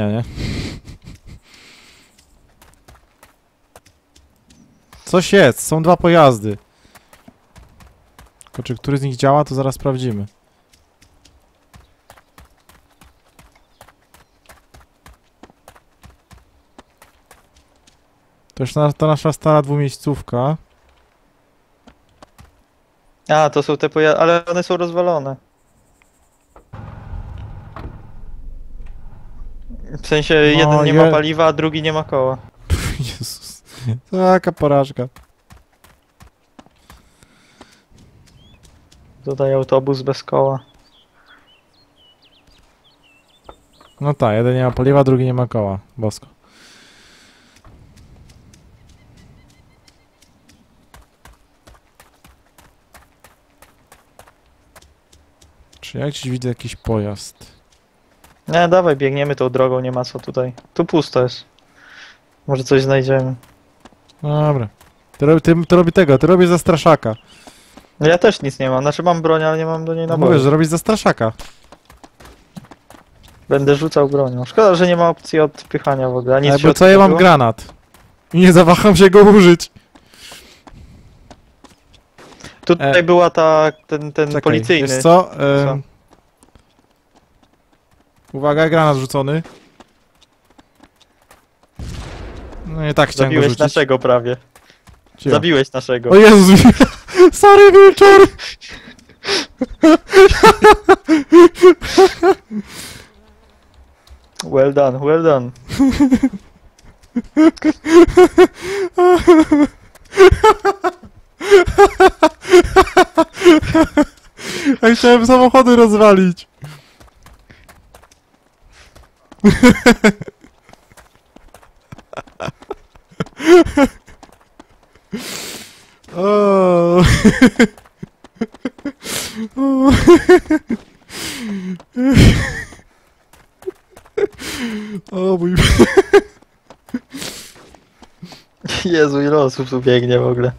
Nie? Coś jest, są dwa pojazdy. Tylko czy który z nich działa, to zaraz sprawdzimy. To już na, to nasza stara dwumiejscówka. A, to są te pojazdy, ale one są rozwalone. W sensie jeden nie je- ma paliwa, a drugi nie ma koła. Jezus, taka porażka. Tutaj autobus bez koła. No tak, jeden nie ma paliwa, drugi nie ma koła. Bosko. Czy ja gdzieś widzę jakiś pojazd? Nie, dawaj, biegniemy tą drogą, nie ma co tutaj. Tu pusto jest. Może coś znajdziemy. Dobra. Ty, robi- ty, ty robi tego, ty robisz zastraszaka. No ja też nic nie mam, znaczy mam broń, ale nie mam do niej No naboju. mówię, że robisz zastraszaka. Będę rzucał bronią. Szkoda, że nie ma opcji odpychania w ogóle. Ani Ale z bo co ja nie mam było? granat. I nie zawaham się go użyć. Tutaj E. była ta, ten, ten Czekaj, policyjny. Wiesz co? Em, Uwaga, granat rzucony. No nie tak chciałem go Zabiłeś rzucić. naszego prawie. Cicho. Zabiłeś naszego. O Jezus! Sorry, Wilczor! Well done, well done. Ja chciałem samochody rozwalić. O. O. O mój... Jezu, ile osób tu biegnie w ogóle.